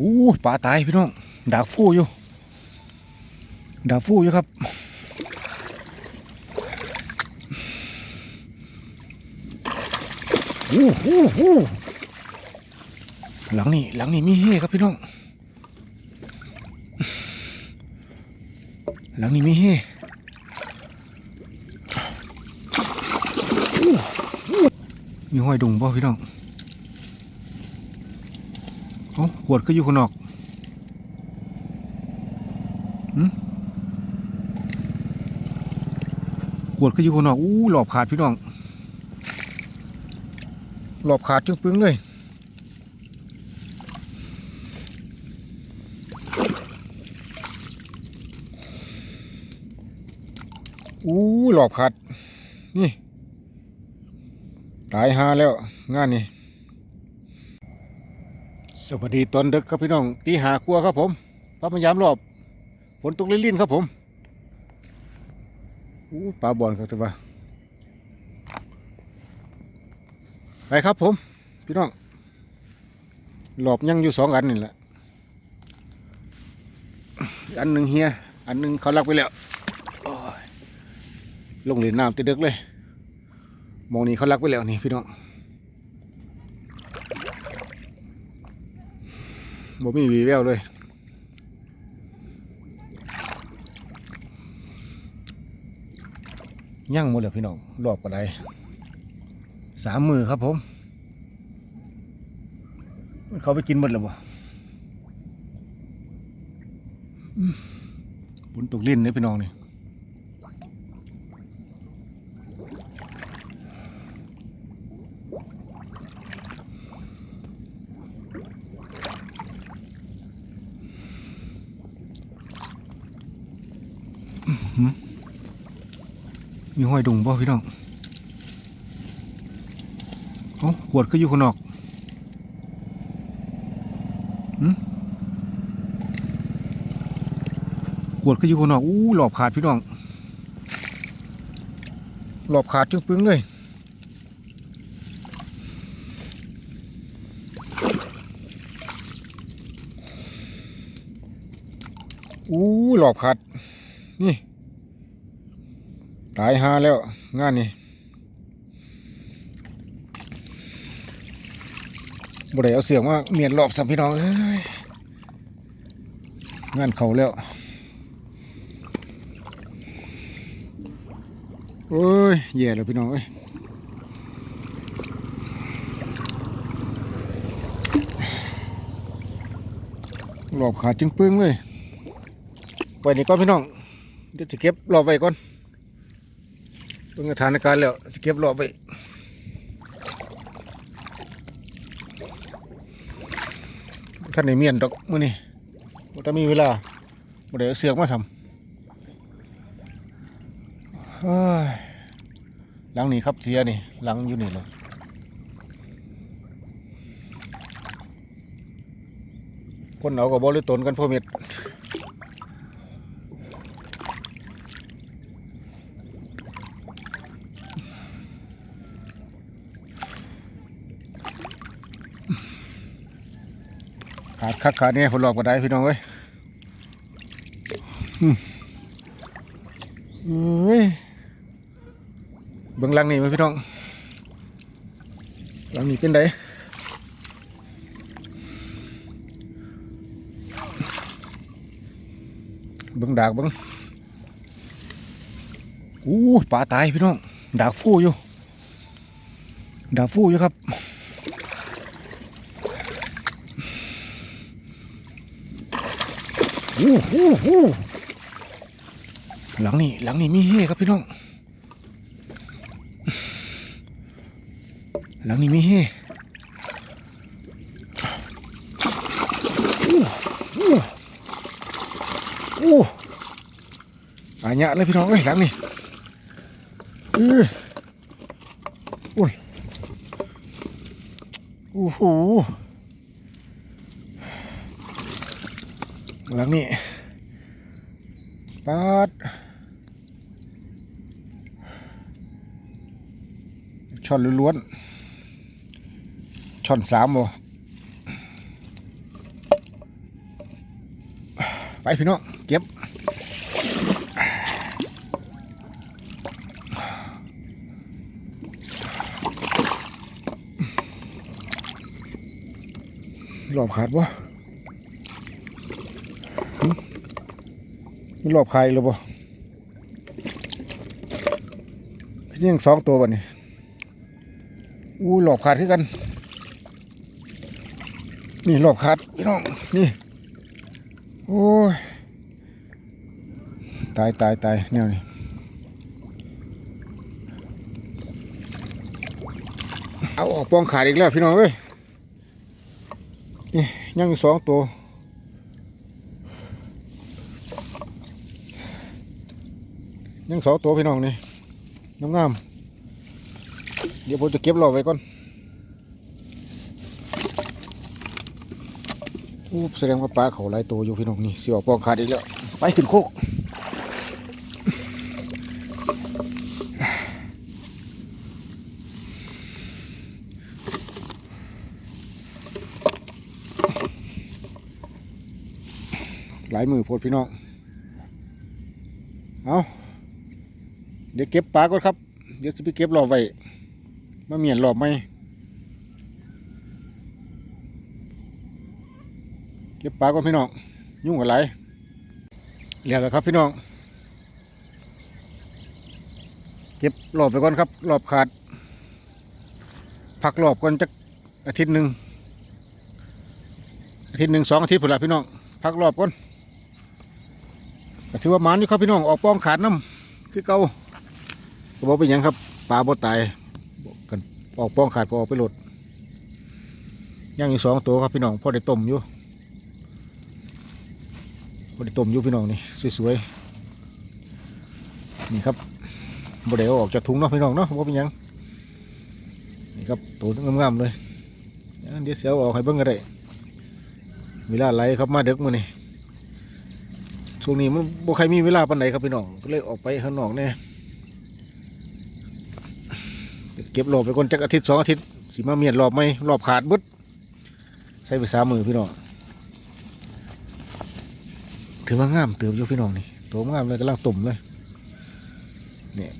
อู้ปลาตายพี่น้องดากฟูอยู่ดากฟูอยู่ครับอู้หูหูหลังนี้หลังนี้มีเฮครับพี่น้องหลังนี้มีเฮมีห้อยดุงบ่พี่น้อง อ้ขวดก็อยู่ข้างนอกขวดก็อยู่ข้างนอกอู้หลอบขาดพี่น้องหลอบขาดจึงปึ้งเลยอู้หลอบขาดนี่ ตายหาแล้ว งานนี้ สวัสดีตอนดึกครับพี่น้องตีหาครัวครับผมพระพยามรอบฝนตกลิ่นๆครับผมอู้ปลาบอลครับตัวว่าไปครับผม พี่น้องหลอบยังอยู่สองอันนี่แหละอันหนึ่งเฮียอันหนึ่งเขาลักไปแล้วลงเหรียญน้ำติดดึกเลยมองนี้เขาลักไปแล้วนี่พี่น้อง บ่มีวีแววเลยย่างหมดเลยพี่น้องรอบกระไดสามมือครับผม เขาไปกินหมดแล้วบ่ฝนตกเล่นเลยพี่น้องนี่ มีห้อยดุงบ่พี่น้องเอ้าขวดก็อยู่ข้างนอกหืมขวดก็อยู่ข้างนอก อู้หลอบขาดพี่น้อง หลอบขาดจึงปึ้งเลยอู้หลอบขาด นี่ ตายหาแล้ว งานนี้บ่ได้เอาเสือกมาเมียนรอบสัมพี่น้องเอ้ยงานเขาแล้วโอ้ยแย่แล้วพี่น้องเอ้ยรอบขาจึงปึ้งเลย ไปนี่ก่อนพี่น้อง เดี๋ยวจะเก็บรอบไว้ก่อน เบิ่งสถานการณ์แล้วสเก็บรอบไปท่านในเมียนดอกมื้อนี้บ่ต้องมีเวลาบ่ได้เอาเสือกมาทำเฮ้ยหลังนี้ครับเสียนี่หลังอยู่นี่เลยคนเอากับบริตนกันพ่อเม็ด ขาดคักขาดเนี่ยผลหลอกก็ได้พี่น้องเอ้ยอืมเอ้ยเบื้องหลังนี่มั้พี่น้องหลังนี้เป็นไดเบื้องดากเบื้องอู้ปลาตายพี่น้องดากฟูอยู่ดากฟูอยู่ครับ อู้หูหูหลังนี้หลังนี้มีเฮครับพี่น้อง หลังนี้มีเฮอู้อู้อู้อาญะเลยพี่น้องเอ้ยหลังนี้เอออุ้ยโอ้โห หลังนี้ปาดช่อนล้วนๆช่อนสามบ่ไปพี่น้องเก็บรอบขาดบ่ มันรอบคายหรือบ่ยังสองตัวบ่นี่อู้รอบขาดคือกัน นี่รอบขาดพี่น้อง นี่ โอ้ย ตายตายตายแนวนี้เอาออกปองขาดอีกแล้วพี่น้องเอ้ย นี่ยังสองตัว ยังสองตัวพี่น้องนี่น้ำงามๆเดี๋ยวผมจะเก็บรอไว้ก่อนอู้แสดงว่าปลาเขาหลายตัวอยู่พี่น้องนี่เสิออกปองขาดอีกแล้ว ไปขึ้นโคกหลายมือพดพี่น้อง เอา เดี๋ยวเก็บปลาก่อนครับ เดี๋ยวจะไปเก็บรอบไว้มาเมียนรอบไหมเก็บปลาก่อนพี่น้องยุ่งกับไรเรียบแล้วครับพี่น้อง เก็บรอบไปก่อนครับรอบขาดพักรอบก่อนจักอาทิตย์หนึ่งอาทิตย์หนึ่งสองอาทิตย์ผุนละพี่น้องพักรอบก่อนถือว่ามันอยู่ครับพี่น้องออกป้องขาดน้ำคือเก่า ก็บอกเป็นยังครับปลาบ่ตายกันออกป้องขาดก็ออกไปหลดย่างอยู่สองตัวครับพี่น้องพอได้ต้มอยู่บไดต้มอยู่พี่น้องนี่สวยๆนี่ครับบไดเอออกจากถุงเนาะพี่น้องเนาะว่าเป็นยังนี่ครับตัวงามๆเลยเดี๋ยวเสียวออกให้เบิ้งก็ได้เวลาไหลครับมาเด็กมือนี่ช่วงนี้มันบ่ใครมีเวลาปานไหนครับพี่น้องก็เลยออกไปข้างนอกเนี่ยเก็บรอบไปก่อนจักอาทิตย์สองอาทิตย์สิมาเมียนรอบไหมรอบขาดบึดใส่ไปสามมือพี่น้องถือว่างามเติมอยู่พี่น้องนี่ตัวงามเลยกำลังตุ่มเลยเนี่ย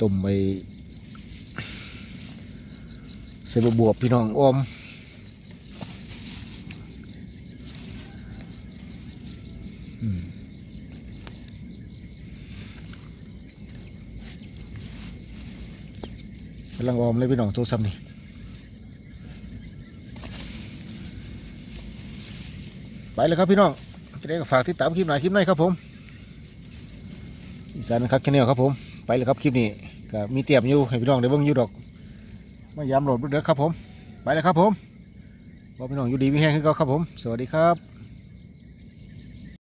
ตุ่มไปใส่บวบพี่น้องออมอืม กำลังออมเลยพี่น้องตัวซ้ำนี่ไปเลยครับพี่น้องจะได้ก็ฝากติดตามคลิปหน้าคลิปในครับผมอีสานนะครับแค่นี้ครับผมไปเลยครับคลิปนี้ก็มีเตรียมอยู่ให้พี่น้องได้เบิ่งอยู่ดอกมายามโหลดเด้อครับผม ไปเลยครับผมบอกพี่น้องอยู่ดีมีแห้งขึ้นก็ครับผม สวัสดีครับ